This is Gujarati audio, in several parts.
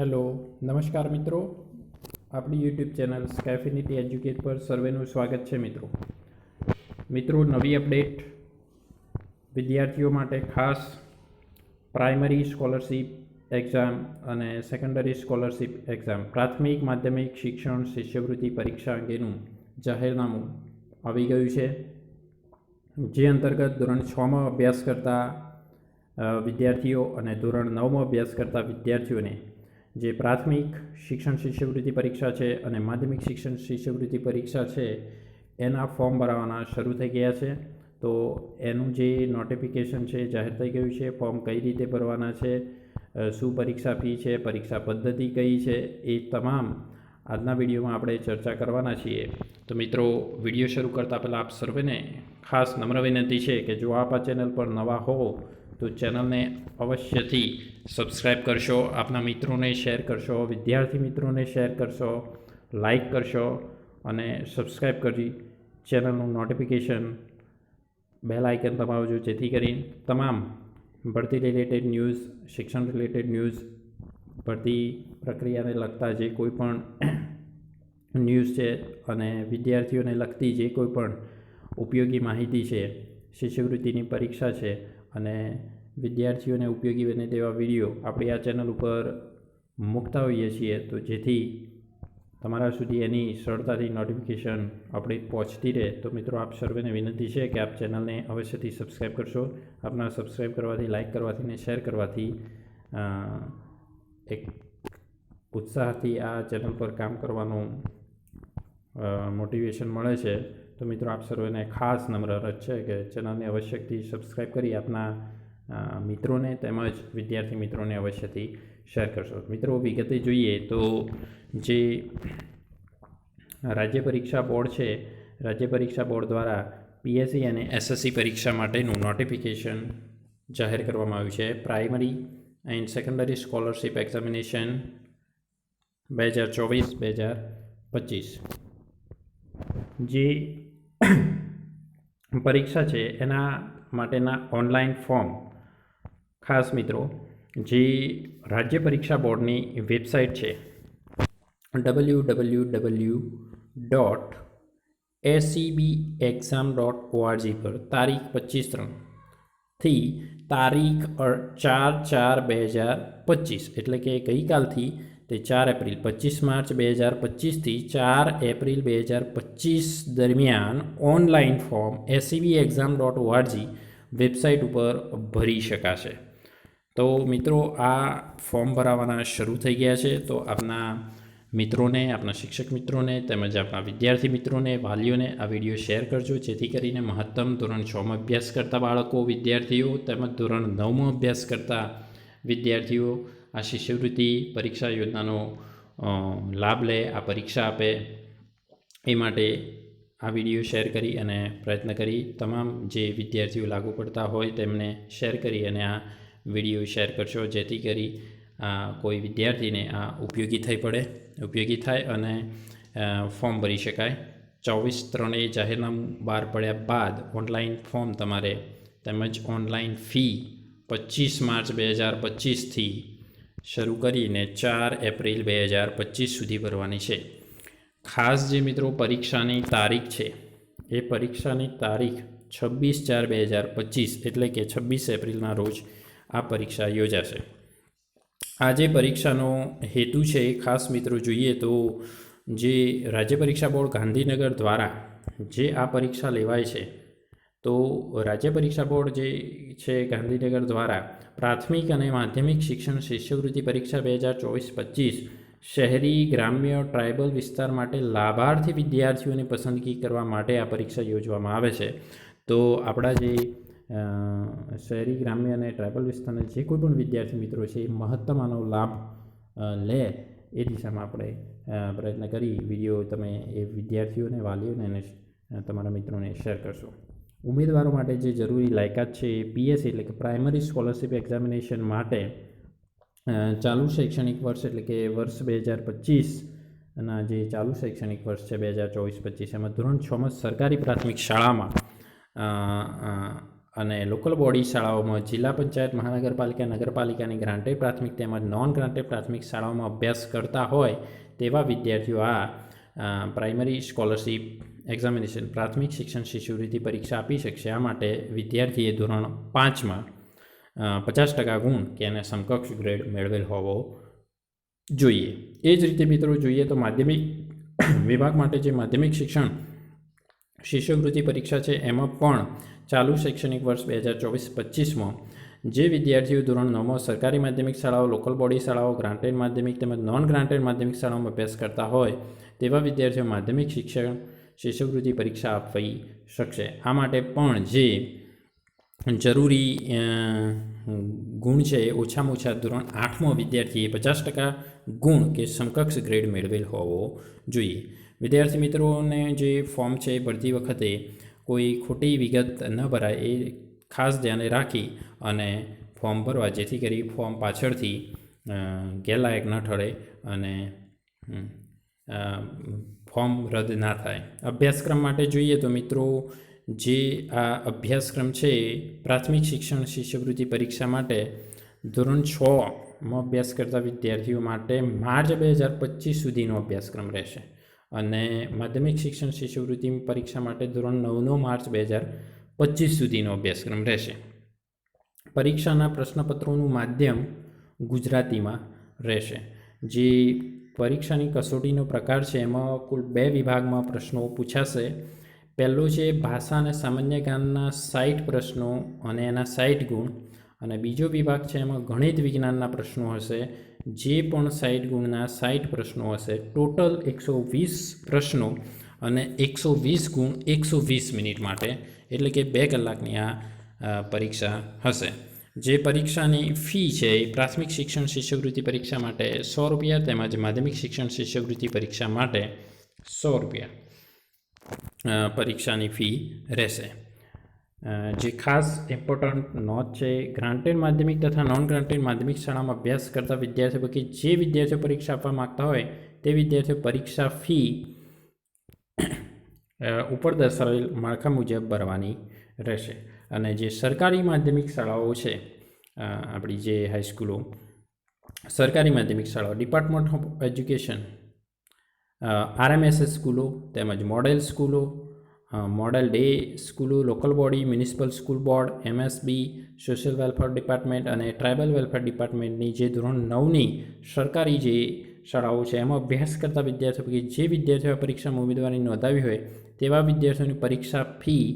હેલો, નમસ્કાર મિત્રો. આપણી યુટ્યુબ ચેનલ સ્કેફિનિટી એજ્યુકેટ પર સર્વેનું સ્વાગત છે મિત્રો. મિત્રો, નવી અપડેટ વિદ્યાર્થીઓ માટે ખાસ પ્રાઇમરી સ્કોલરશીપ એક્ઝામ અને સેકન્ડરી સ્કોલરશિપ એક્ઝામ, પ્રાથમિક, માધ્યમિક શિક્ષણ, શિષ્યવૃત્તિ પરીક્ષા અંગેનું જાહેરનામું આવી ગયું છે. જે અંતર્ગત ધોરણ છમાં અભ્યાસ કરતા વિદ્યાર્થીઓ અને ધોરણ નવમાં અભ્યાસ કરતા વિદ્યાર્થીઓને જે પ્રાથમિક શિક્ષણ શિષ્યવૃત્તિ પરીક્ષા છે અને માધ્યમિક શિક્ષણ શિષ્યવૃત્તિ પરીક્ષા છે, એના ફોર્મ ભરાવાના શરૂ થઈ ગયા છે. તો એનું જે નોટિફિકેશન છે, જાહેર થઈ ગયું છે, ફોર્મ કઈ રીતે ભરવાના છે શું પરીક્ષા ફી છે, પરીક્ષા પદ્ધતિ કઈ છે, એ તમામ આજના વિડીયોમાં આપણે ચર્ચા કરવાના છીએ. તો મિત્રો, વીડિયો શરૂ કરતાં પહેલાં આપ સર્વેને ખાસ નમ્ર વિનંતી છે કે જો આપ આ ચેનલ પર નવા હો તો ચેનલને અવશ્યથી સબસ્ક્રાઈબ કરશો, આપના મિત્રોને શેર કરશો, વિદ્યાર્થી મિત્રોને શેર કરશો લાઈક કરશો અને સબસ્ક્રાઈબ કરી ચેનલનું નોટિફિકેશન બેલ આઇકન દબાવજો, જેથી કરીને તમામ ભરતી રિલેટેડ ન્યૂઝ, શિક્ષણ રિલેટેડ ન્યૂઝ, ભરતી પ્રક્રિયાને લગતા જે કોઈ પણ ન્યૂઝ છે અને વિદ્યાર્થીઓને લગતી જે કોઈ પણ ઉપયોગી માહિતી છે, શિષ્યવૃત્તિની પરીક્ષા છે અને વિદ્યાર્થીઓને ઉપયોગી બને તેવા વીડિયો આપણે આ ચેનલ ઉપર મૂકતા હોઈએ છીએ, તો જેથી તમારા સુધી એની સરળતાથી નોટિફિકેશન અપડેટ પહોંચતી રહે. તો મિત્રો, આપ સર્વેને વિનંતી છે કે આપ ચેનલને અવશ્યથી સબસ્ક્રાઈબ કરશો. આપના સબસ્ક્રાઈબ કરવાથી લાઇક કરવાથી અને શેર કરવાથી એક ઉત્સાહથી આ ચેનલ પર કામ કરવાનું મોટિવેશન મળે છે. તો મિત્રો, આપ સર્વેને ખાસ નમ્ર અરજ છે કે ચેનલને અવશ્યથી સબસ્ક્રાઈબ કરી આપના મિત્રોને તેમજ વિદ્યાર્થી મિત્રોને અવશ્યથી શેર કરશો. મિત્રો, વિગતે જોઈએ તો જે રાજ્ય પરીક્ષા બોર્ડ છે, રાજ્ય પરીક્ષા બોર્ડ દ્વારા પીએસસી અને એસએસસી પરીક્ષા માટેનું નોટિફિકેશન જાહેર કરવામાં આવ્યું છે. Primary and secondary scholarship examination બે હજાર ચોવીસ, બે હજાર પચીસ. જે પરીક્ષા છે, એના માટેના ઓનલાઈન ફોર્મ ખાસ મિત્રો, જે રાજ્ય પરીક્ષા બોર્ડની વેબસાઇટ છે W W W dot ACB exam dot ORG પર તારીખ પચીસ ત્રણથી તારીખ ચાર ચાર બે હજાર પચીસ, એટલે કે ગઈકાલથી તે ચાર એપ્રિલ, પચીસ માર્ચ બે હજાર પચીસથી ચાર એપ્રિલ બે હજાર પચીસ દરમિયાન online form ACB exam dot ORG website ઉપર ભરી શકાશે. તો મિત્રો, આ ફોર્મ ભરાવાના શરૂ થઈ ગયા છે. તો આપના મિત્રોને, આપના શિક્ષક મિત્રોને તેમજ આપણા વિદ્યાર્થી મિત્રોને, વાલીઓને આ વીડિયો શેર કરજો. જેથી કરીને મહત્તમ ધોરણ છમાં અભ્યાસ કરતા બાળકો, વિદ્યાર્થીઓ તેમજ ધોરણ નવમાં અભ્યાસ કરતા વિદ્યાર્થીઓ આ શિષ્યવૃત્તિ પરીક્ષા યોજનાનો લાભ લે, આ પરીક્ષા આપે એ માટે આ વીડિયો શેર કરી અને પ્રયત્ન કરી. તમામ જે વિદ્યાર્થીઓ લાગુ પડતા હોય તેમને શેર કરી અને આ વીડિયો શેર કરશો, જેથી કરી આ કોઈ વિદ્યાર્થીને આ ઉપયોગી થઈ પડે, ઉપયોગી થાય અને ફોર્મ ભરી શકાય. ચોવીસ ત્રણે જાહેરનામું બહાર પડ્યા બાદ ઓનલાઈન ફોર્મ તમારે તેમજ ઓનલાઈન ફી પચીસ માર્ચ બે હજાર પચીસથી શરૂ કરીને ચાર એપ્રિલ બે હજાર પચીસ સુધી ભરવાની છે. ખાસ જે મિત્રો પરીક્ષાની તારીખ છે, એ પરીક્ષાની તારીખ છવ્વીસ ચાર બે હજાર પચીસ એટલે કે છવ્વીસ એપ્રિલના રોજ આ પરીક્ષા યોજાશે. આ જે પરીક્ષાનો હેતુ છે એ ખાસ મિત્રો જોઈએ તો જે રાજ્ય પરીક્ષા બોર્ડ ગાંધીનગર દ્વારા જે આ પરીક્ષા લેવાય છે, તો રાજ્ય પરીક્ષા બોર્ડ જે છે ગાંધીનગર દ્વારા પ્રાથમિક અને માધ્યમિક શિક્ષણ શિષ્યવૃત્તિ પરીક્ષા બે હજાર ચોવીસ પચીસ શહેરી ગ્રામ્ય ટ્રાઇબલ વિસ્તાર માટે લાભાર્થી વિદ્યાર્થીઓની પસંદગી કરવા માટે આ પરીક્ષા યોજવામાં આવે છે. તો આપણા જે શહેરી ગ્રામ્ય અને ટ્રાઇબલ વિસ્તારના જે કોઈ પણ વિદ્યાર્થી મિત્રો છે, એ મહત્તમ આનો લાભ લે એ દિશામાં આપણે પ્રયત્ન કરી વીડિયો તમે એ વિદ્યાર્થીઓને, વાલીઓને અને તમારા મિત્રોને શેર કરશો. ઉમેદવારો માટે જે જરૂરી લાયકાત છે એ પીએસસી એટલે કે પ્રાઇમરી સ્કોલરશિપ એક્ઝામિનેશન માટે ચાલુ શૈક્ષણિક વર્ષ એટલે કે વર્ષ બે હજાર પચીસના જે ચાલુ શૈક્ષણિક વર્ષ છે બે હજાર ચોવીસ પચીસ, એમાં ધોરણ છમાં સરકારી પ્રાથમિક શાળામાં અને લોકલ બોડી શાળાઓમાં જિલ્લા પંચાયત, મહાનગરપાલિકા, નગરપાલિકાની ગ્રાન્ટેડ પ્રાથમિક તેમજ નોન ગ્રાન્ટેડ પ્રાથમિક શાળાઓમાં અભ્યાસ કરતા હોય તેવા વિદ્યાર્થીઓ આ પ્રાઇમરી સ્કોલરશીપ એક્ઝામિનેશન, પ્રાથમિક શિક્ષણ શિષ્યવૃત્તિ પરીક્ષા આપી શકશે આ માટે વિદ્યાર્થીએ ધોરણ પાંચમાં પચાસ ટકા ગુણ કે એને સમકક્ષ ગ્રેડ મેળવેલ હોવો જોઈએ. એ જ રીતે મિત્રો જોઈએ તો માધ્યમિક વિભાગ માટે જે માધ્યમિક શિક્ષણ શિષ્યવૃત્તિ પરીક્ષા છે, એમાં પણ ચાલુ શૈક્ષણિક વર્ષ બે હજાર ચોવીસ પચીસમાં જે વિદ્યાર્થીઓ ધોરણ નવમાં સરકારી માધ્યમિક શાળાઓ લોકલ બોડી શાળાઓ ગ્રાન્ટેડ માધ્યમિક તેમજ નોન ગ્રાન્ટેડ માધ્યમિક શાળાઓમાં અભ્યાસ કરતા હોય, તેવા વિદ્યાર્થીઓ માધ્યમિક શિક્ષણ શિષ્યવૃત્તિ પરીક્ષા આપવી શકશે. આ માટે પણ જે જરૂરી ગુણ છે, એ ઓછામાં ઓછા ધોરણ આઠમો વિદ્યાર્થીએ પચાસ ટકા ગુણ કે સમકક્ષ ગ્રેડ મેળવેલ હોવો જોઈએ. વિદ્યાર્થી મિત્રોને જે ફોર્મ છે એ ભરતી વખતે કોઈ ખોટી વિગત ન ભરાય એ ખાસ ધ્યાને રાખી અને ફોર્મ ભરવા, જેથી કરી ફોર્મ પાછળથી ગેરલાયક ન ઠરે અને ફોર્મ રદ ના થાય. અભ્યાસક્રમ માટે જોઈએ તો મિત્રો, જે આ અભ્યાસક્રમ છે પ્રાથમિક શિક્ષણ શિષ્યવૃત્તિ પરીક્ષા માટે ધોરણ છમાં અભ્યાસ કરતા વિદ્યાર્થીઓ માટે માર્ચ બે હજાર પચીસ સુધીનો અભ્યાસક્રમ રહેશે. અને માધ્યમિક શિક્ષણ શિષ્યવૃત્તિ પરીક્ષા માટે ધોરણ નવનો માર્ચ બે હજાર પચીસ સુધીનો અભ્યાસક્રમ રહેશે. પરીક્ષાના પ્રશ્નપત્રોનું માધ્યમ ગુજરાતીમાં રહેશે. જે પરીક્ષાની કસોટીનો પ્રકાર છે, એમાં કુલ બે વિભાગમાં પ્રશ્નો પૂછાશે. પહેલો છે ભાષા અને સામાન્ય જ્ઞાનના સાઠ પ્રશ્નો અને એના સાઠ ગુણ. અને બીજો વિભાગ છે એમાં ગણિત વિજ્ઞાનના પ્રશ્નો હશે. જે પણ સાઠ ગુણના સાઠ પ્રશ્નો હશે, ટોટલ એકસો વીસ પ્રશ્નો અને એકસો વીસ ગુણ એકસો વીસ મિનિટ માટે, એટલે કે બે કલાકની આ પરીક્ષા હશે. જે પરીક્ષાની ફી છે એ પ્રાથમિક શિક્ષણ શિષ્યવૃત્તિ પરીક્ષા માટે સો રૂપિયા તેમજ માધ્યમિક શિક્ષણ શિષ્યવૃત્તિ પરીક્ષા માટે સો રૂપિયા પરીક્ષાની ફી રહેશે. જે ખાસ ઇમ્પોર્ટન્ટ નોંધ છે ગ્રાન્ટેડ માધ્યમિક તથા નોન ગ્રાન્ટેડ માધ્યમિક શાળામાં અભ્યાસ કરતા વિદ્યાર્થીઓ પૈકી જે વિદ્યાર્થીઓ પરીક્ષા આપવા માગતા હોય, તે વિદ્યાર્થીઓ પરીક્ષા ફી ઉપર દર્શાવેલ માળખા મુજબ ભરવાની રહેશે. અને જે સરકારી માધ્યમિક શાળાઓ છે આપણી જે હાઈસ્કૂલો સરકારી માધ્યમિક શાળાઓ ડિપાર્ટમેન્ટ ઓફ એજ્યુકેશન આરએમએસએસ સ્કૂલો તેમજ મોડેલ સ્કૂલો મોડેલ ડે સ્કૂલો, local body, municipal school board, MSB, social welfare department અને ટ્રાઇબલ વેલફેર ડિપાર્ટમેન્ટની જે ધોરણ નવની સરકારી જે શાળાઓ છે, એમાં અભ્યાસ કરતા વિદ્યાર્થીઓ પૈકી જે વિદ્યાર્થીઓએ પરીક્ષામાં ઉમેદવારી નોંધાવી હોય, તેવા વિદ્યાર્થીઓની પરીક્ષા ફી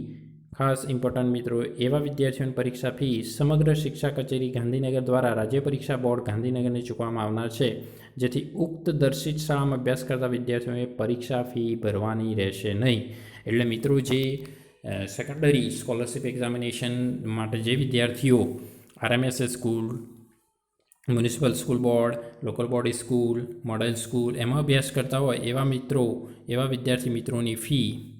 ખાસ ઇમ્પોર્ટન્ટ મિત્રો, એવા વિદ્યાર્થીઓની પરીક્ષા ફી સમગ્ર શિક્ષા કચેરી ગાંધીનગર દ્વારા રાજ્ય પરીક્ષા બોર્ડ ગાંધીનગરને ચૂકવવામાં આવનાર છે, જેથી ઉક્ત દર્શિત શાળામાં અભ્યાસ કરતા વિદ્યાર્થીઓએ પરીક્ષા ફી ભરવાની રહેશે નહીં. એટલે મિત્રો, જે સેકન્ડરી સ્કોલરશિપ એક્ઝામિનેશન માટે જે વિદ્યાર્થીઓ RMSS school municipal school board local body school model school એમાં અભ્યાસ કરતા હોય એવા મિત્રો, એવા વિદ્યાર્થી મિત્રોની ફી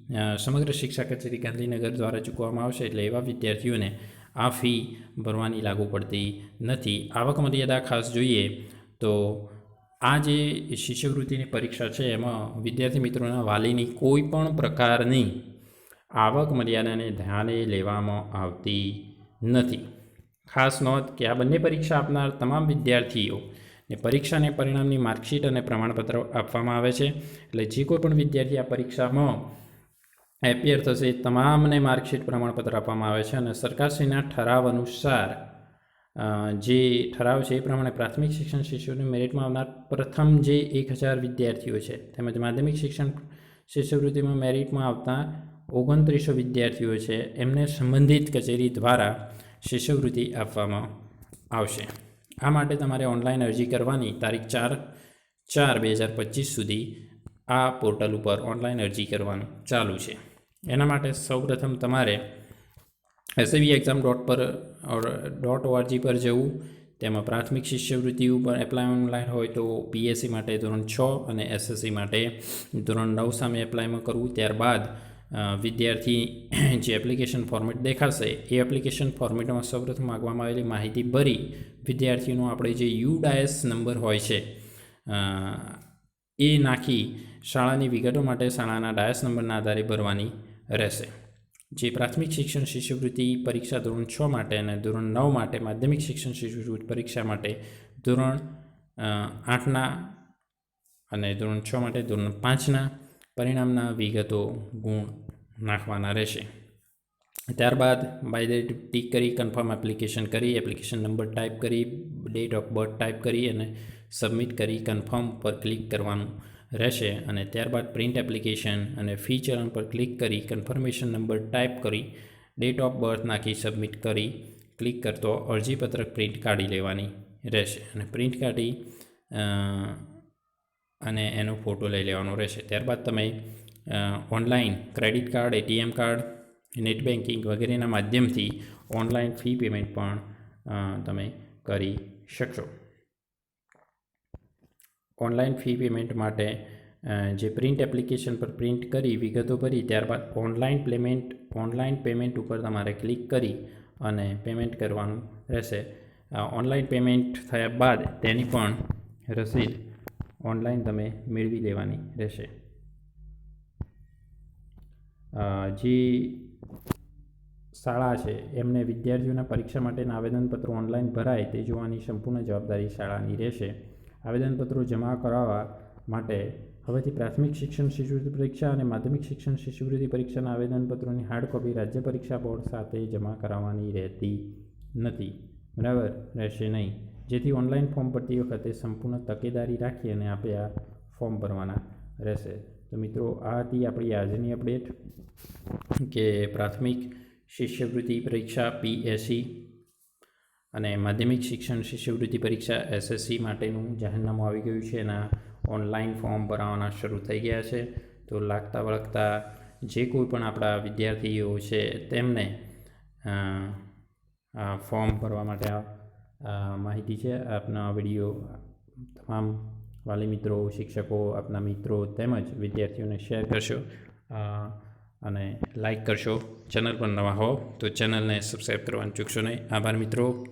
સમગ્ર શિક્ષા કચેરી ગાંધીનગર દ્વારા ચૂકવવામાં આવશે એટલે એવા વિદ્યાર્થીઓને આ ફી ભરવાની લાગુ પડતી નથી. આવક મર્યાદા ખાસ જોઈએ તો આ જે શિષ્યવૃત્તિની પરીક્ષા છે, એમાં વિદ્યાર્થી મિત્રોના વાલીની કોઈ પણ પ્રકારની આવક મર્યાદાને ધ્યાને લેવામાં આવતી નથી. ખાસ નોંધ કે આ બંને પરીક્ષા આપનાર તમામ વિદ્યાર્થીઓ ને પરીક્ષાને પરિણામની માર્કશીટ અને પ્રમાણપત્ર આપવામાં આવે છે. એટલે જે કોઈ પણ વિદ્યાર્થી આ પરીક્ષામાં એપિયર થશે એ તમામને માર્કશીટ પ્રમાણપત્ર આપવામાં આવે છે અને સરકારશ્રીના ઠરાવ અનુસાર જે ઠરાવ છે એ પ્રમાણે પ્રાથમિક શિક્ષણ શિષ્યોને મેરિટમાં આવનાર પ્રથમ જે એક હજાર વિદ્યાર્થીઓ છે તેમજ માધ્યમિક શિક્ષણ શિષ્યવૃત્તિમાં મેરિટમાં આવતા ઓગણત્રીસો વિદ્યાર્થીઓ છે એમને સંબંધિત કચેરી દ્વારા શિષ્યવૃત્તિ આપવામાં આવશે. આ માટે તમારે ઓનલાઈન અરજી કરવાની તારીખ ચાર ચાર બે હજાર પચીસ સુધી આ પોર્ટલ ઉપર ઓનલાઈન અરજી કરવાનું ચાલુ છે. એના માટે સૌપ્રથમ તમારે એસએવી એક્ઝામ ડોટ પર ડોટ ઓઆરજી પર જવું. તેમાં પ્રાથમિક શિષ્યવૃત્તિ ઉપર એપ્લાય ઓનલાઈન હોય તો પીએસસી માટે ધોરણ છ અને એસએસસી માટે ધોરણ નવ સામે એપ્લાયમાં કરવું. ત્યારબાદ વિદ્યાર્થી જે એપ્લિકેશન ફોર્મેટ દેખાશે એ એપ્લિકેશન ફોર્મેટમાં સૌપ્રથમ માગવામાં આવેલી માહિતી ભરી વિદ્યાર્થીનો આપણે જે યુ ડાયસ નંબર હોય છે એ નાખી શાળાની વિગતો માટે શાળાના ડાયસ નંબરના આધારે ભરવાની. રહેશે. જે પ્રાથમિક શિક્ષણ શિષ્યવૃત્તિ પરીક્ષા ધોરણ છ માટે અને ધોરણ નવ માટે માધ્યમિક શિક્ષણ શિષ્યવૃત્તિ પરીક્ષા માટે ધોરણ આઠના અને ધોરણ છ માટે ધોરણ પાંચના પરિણામના વિગતો ગુણ નાખવાના રહેશે. ત્યારબાદ બાય ડેટ ટીક કરી કન્ફર્મ એપ્લિકેશન કરી એપ્લિકેશન નંબર ટાઈપ કરી ડેટ ઓફ બર્થ ટાઈપ કરી અને સબમિટ કરી કન્ફર્મ પર ક્લિક કરવાનું રહેશે અને ત્યારબાદ પ્રિન્ટ એપ્લિકેશન અને ફી ચલણ પર ક્લિક કરી કન્ફર્મેશન નંબર ટાઈપ કરી ડેટ ઓફ બર્થ નાખી સબમિટ કરી ક્લિક કરતો અરજીપત્રક પ્રિન્ટ કાઢી લેવાની રહેશે અને પ્રિન્ટ કાઢી અને એનો ફોટો લઈ લેવાનો રહેશે. ત્યારબાદ તમે online credit card ATM card net banking વગેરેના માધ્યમથી ઓનલાઈન ફી પેમેન્ટ પણ તમે કરી શકશો. ઓનલાઈન ફી પેમેન્ટ માટે જે પ્રિન્ટ એપ્લિકેશન પર પ્રિન્ટ કરી વિગતો ભરી, ત્યારબાદ ઓનલાઈન પેમેન્ટ ઓનલાઈન પેમેન્ટ ઉપર તમારે ક્લિક કરી અને પેમેન્ટ કરવાનું રહેશે. ઓનલાઈન પેમેન્ટ થયા બાદ તેની પણ રસીદ ઓનલાઈન તમે મેળવી લેવાની રહેશે. જે શાળા છે, એમને વિદ્યાર્થીઓના પરીક્ષા માટેના આવેદનપત્રો ઓનલાઈન ભરાય તે જોવાની સંપૂર્ણ જવાબદારી શાળાની રહેશે. આવેદનપત્રો જમા કરાવવા માટે હવેથી પ્રાથમિક શિક્ષણ શિષ્યવૃત્તિ પરીક્ષા અને માધ્યમિક શિક્ષણ શિષ્યવૃત્તિ પરીક્ષાના આવેદનપત્રોની હાર્ડ કોપી રાજ્ય પરીક્ષા બોર્ડ સાથે જમા કરાવવાની રહેતી નથી. બરાબર રહેશે નહીં. જેથી ઓનલાઈન ફોર્મ ભરતી વખતે સંપૂર્ણ તકેદારી રાખી અને આપણે આ ફોર્મ ભરવાના રહેશે. તો મિત્રો, આ હતી આપણી આજની અપડેટ કે પ્રાથમિક શિષ્યવૃત્તિ પરીક્ષા પીએસસી અને માધ્યમિક શિક્ષણ શિષ્યવૃત્તિ પરીક્ષા એસએસસી માટેનું જાહેરનામું આવી ગયું છે. એના ઓનલાઈન ફોર્મ ભરાવાના શરૂ થઈ ગયા છે. તો લાગતા વળગતા જે કોઈ પણ આપણા વિદ્યાર્થીઓ છે, તેમને ફોર્મ ભરવા માટે આ માહિતી છે. આપના વીડિયો તમામ વાલી મિત્રો, શિક્ષકો, આપના મિત્રો તેમજ વિદ્યાર્થીઓને શેર કરશો. અને લાઈક કરશો. ચેનલ પર નવા હો તો ચેનલને સબસ્ક્રાઈબ કરવાનું ચૂકશો નહીં. આભાર મિત્રો.